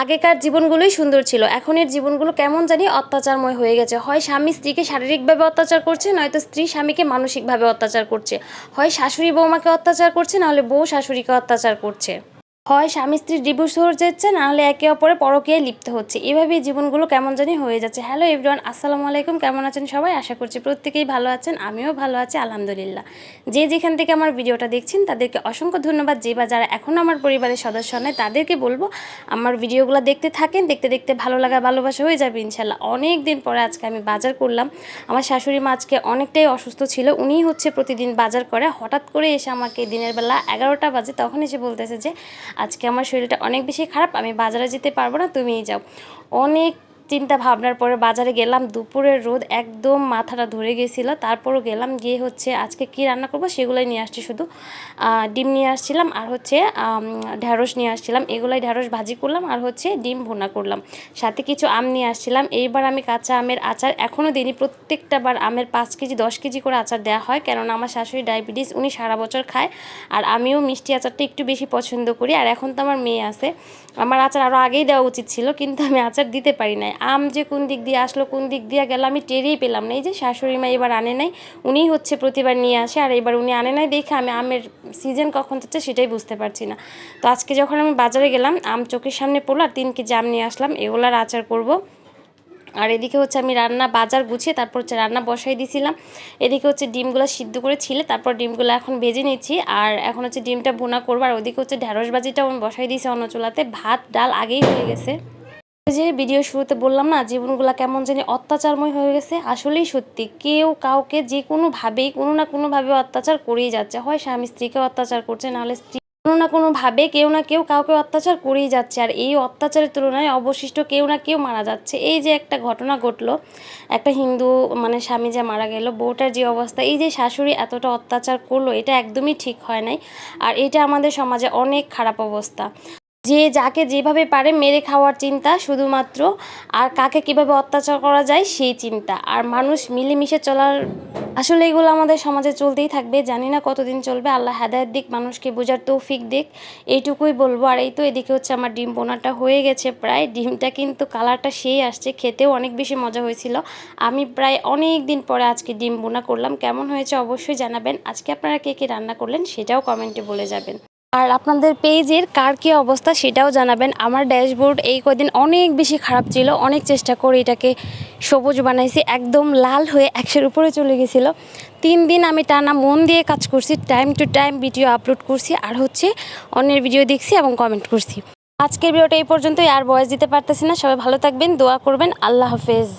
আগেকার জীবনগুলোই সুন্দর ছিল। এখনের জীবনগুলো কেমন জানি অত্যাচারময় হয়ে গেছে। হয় স্বামী স্ত্রীকে শারীরিকভাবে অত্যাচার করছে, নয়তো স্ত্রী স্বামীকে মানসিকভাবে অত্যাচার করছে। হয় শাশুড়ি বৌমাকে অত্যাচার করছে, নাহলে বউ শাশুড়িকে অত্যাচার করছে। হয় স্বামী স্ত্রীর ডিভোর্স হয়ে যাচ্ছে নাহলে একে অপরে পরকীয়ায় লিপ্ত হচ্ছে। এভাবেই জীবনগুলো কেমন জানি হয়ে যাচ্ছে। হ্যালো এভরিওয়ান আসসালামু আলাইকুম। কেমন আছেন সবাই? আশা করছি প্রত্যেকেই ভালো আছেন, আমিও ভালো আছি, আলহামদুলিল্লাহ। যে যেখান থেকে আমার ভিডিওটা দেখছেন, তাদেরকে অসংখ্য ধন্যবাদ। যে বা যারা এখনও আমার পরিবারের সদস্য নয়, তাদেরকে বলব, আমার ভিডিওগুলো দেখতে থাকেন, দেখতে দেখতে ভালো লাগা, ভালোবাসা হয়ে যাবে ইনশাল্লাহ। অনেক দিন পরে আজকে আমি বাজার করলাম। আমার শাশুড়ি মা আজকে অনেকটাই অসুস্থ ছিল উনিই হচ্ছে প্রতিদিন বাজার করে। হঠাৎ করে এসে আমাকে দিনের বেলা এগারোটা বাজে, তখন এসে বলতেছে যে আজকে আমার শরীরটা অনেক বেশি খারাপ আমি বাজারে যেতে পারব না তুমিই যাও। অনেক চিন্তা ভাবনার পরে বাজারে গেলাম, দুপুরের রোদ একদম মাথাটা ধরে গেছিল। তারপরও গেলাম, গিয়ে হচ্ছে আজকে কি রান্না করব সেগুলোই নিয়ে আসছি শুধু। ডিম নিয়ে আসছিলাম আর হচ্ছে ঢ্যাঁড়স নিয়ে আসছিলাম। এগুলোই ঢ্যাঁড়স ভাজি করলাম আর হচ্ছে ডিম ভুনা করলাম। সাথে কিছু আম নিয়ে আসছিলাম। এইবার আমি কাঁচা আমের আচার এখনও দিনই প্রত্যেকটা বার আমের পাঁচ কেজি, দশ কেজি করে আচার দেওয়া হয়। কেননা আমার শাশুড়ি ডায়াবেটিস, উনি সারা বছর খায়। আর আমিও মিষ্টি আচারটা একটু বেশি পছন্দ করি। আর এখন তো আমার মেয়ে আছে। আমার আচার আরও আগেই দেওয়া উচিত ছিল, কিন্তু আমি আচার দিতে পারি নাই। আম যে কোন দিক দিয়ে আসলো, কোন দিক দিয়ে গেল, আমি টেরেই পেলাম না। এই যে শাশুড়ি মা এবার আনে নাই, উনিই হচ্ছে প্রতিবার নিয়ে আসে, আর এবার উনি আনে নাই দেখে আমি আমের সিজন কখন হচ্ছে সেটাই বুঝতে পারছি না। তো আজকে যখন আমি বাজারে গেলাম, আম চোখের সামনে পড়ল আর তিন কেজি আম নিয়ে আসলাম, এগুলার আচার করব। আর এদিকে হচ্ছে আমি রান্না বাজার গুছিয়ে তারপর হচ্ছে রান্না বসাই দিয়েছিলাম এদিকে হচ্ছে ডিমগুলো সিদ্ধ করে ছিলে, তারপর ডিমগুলো এখন ভেজে নিচ্ছি, আর এখন হচ্ছে ডিমটা ভুনা করব। আর ওদিকে হচ্ছে ঢ্যাঁড়স ভাজিটাও আমি বসাই দিয়েছি অন্য চুলাতে। ভাত, ডাল আগেই হয়ে গেছে। যে ভিডিও শুরুতে বললাম না, জীবনগুলো কেমন জানি অত্যাচারময় হয়ে গেছে, আসলেই সত্যি। কেউ কাউকে যে কোনোভাবেই, কোনো না কোনোভাবে অত্যাচার করেই যাচ্ছে। হয় স্বামী স্ত্রীকে অত্যাচার করছে, নাহলে স্ত্রী কোনো না কোনোভাবে কেউ না কেউ কাউকে অত্যাচার করেই যাচ্ছে। আর এই অত্যাচারের তুলনায় অবশিষ্ট কেউ না কেউ মারা যাচ্ছে। এই যে একটা ঘটনা ঘটলো, একটা হিন্দু মানে স্বামী যে মারা গেল, বউটার যে অবস্থা, এই যে শাশুড়ি এতটা অত্যাচার করল, এটা একদমই ঠিক হয় নাই। আর এটা আমাদের সমাজে অনেক খারাপ অবস্থা। যে যাকে যেভাবে পারে মেরে খাওয়ার চিন্তা শুধুমাত্র, আর কাকে কীভাবে অত্যাচার করা যায় সেই চিন্তা। আর মানুষ মিলেমিশে চলার, আসলে এগুলো আমাদের সমাজে চলতেই থাকবে, জানি না কতদিন চলবে, আল্লাহ হেদায়ের দিক, মানুষকে বোঝার তৌফিক দিক, এইটুকুই বলব। আর এই তো এদিকে হচ্ছে আমার ডিম বোনাটা হয়ে গেছে প্রায়, ডিমটা কিন্তু কালারটা সেই আসছে, খেতেও অনেক বেশি মজা হয়েছিল। আমি প্রায় অনেক দিন পরে আজকে ডিম বোনা করলাম, কেমন হয়েছে অবশ্যই জানাবেন। আজকে আপনারা কে কে রান্না করলেন সেটাও কমেন্টে বলে যাবেন। আর আপনাদের পেজের কার কী অবস্থা সেটাও জানাবেন। আমার ড্যাশবোর্ড এই কদিন অনেক বেশি খারাপ ছিল, অনেক চেষ্টা করে এটাকে সবুজ বানাইছি, একদম লাল হয়ে একশোর উপরে চলে গেছিল। তিন দিন আমি টানা মন দিয়ে কাজ করছি time to time video upload করছি, আর হচ্ছে অন্যের ভিডিও দেখছি এবং কমেন্ট করছি। আজকের ভিডিওটা এই পর্যন্তই, আর বয়স দিতে পারতেছি না, সবাই ভালো থাকবেন, দোয়া করবেন, আল্লাহ হাফেজ।